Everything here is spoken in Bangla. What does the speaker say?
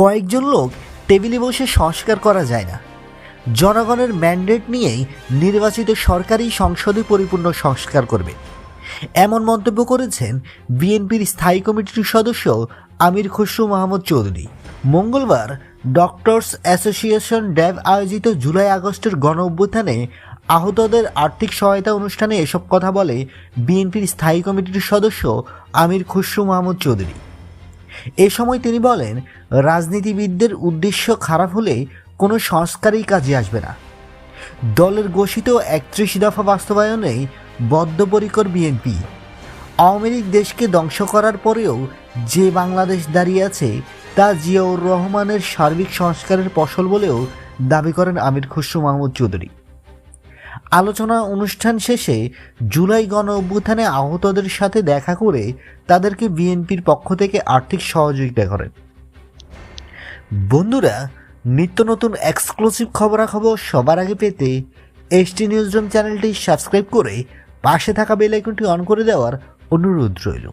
কয়েকজন লোক টেবিলে বসে সংস্কার করা যায় না। জনগণের ম্যান্ডেট নিয়েই নির্বাচিত সরকারি সংসদে পরিপূর্ণ সংস্কার করবে। এমন মন্তব্য করেছেন বিএনপির স্থায়ী কমিটির সদস্য আমির খসরু মাহমুদ চৌধুরী। মঙ্গলবার ডক্টরস অ্যাসোসিয়েশন ড্যাব আয়োজিত জুলাই আগস্টের গণ অভ্যুত্থানে আহতদের আর্থিক সহায়তা অনুষ্ঠানে এসব কথা বলে বিএনপির স্থায়ী কমিটির সদস্য আমির খসরু মাহমুদ চৌধুরী। এ সময় তিনি বলেন, রাজনীতিবিদদের উদ্দেশ্য খারাপ হলে কোনো সংস্কারই কাজে আসবে না। দলের ঘোষিত একত্রিশ দফা বাস্তবায়নে বদ্ধপরিকর বিএনপি। আওয়ামী লীগ দেশকে ধ্বংস করার পরেও যে বাংলাদেশ দাঁড়িয়ে আছে, তা জিয়াউর রহমানের সার্বিক সংস্কারের ফসল বলেও দাবি করেন আমির খসরু মাহমুদ চৌধুরী। আলোচনা অনুষ্ঠান শেষে জুলাই গণ অভ্যুত্থানে আহতদের সাথে দেখা করে তাদেরকে বিএনপির পক্ষ থেকে আর্থিক সহযোগিতা করেন। বন্ধুরা, নিত্য নতুন এক্সক্লুসিভ খবরাখবর সবার আগে পেতে এসটি নিউজ রুম চ্যানেলটি সাবস্ক্রাইব করে পাশে থাকা বেল আইকনটি অন করে দেওয়ার অনুরোধ রইল।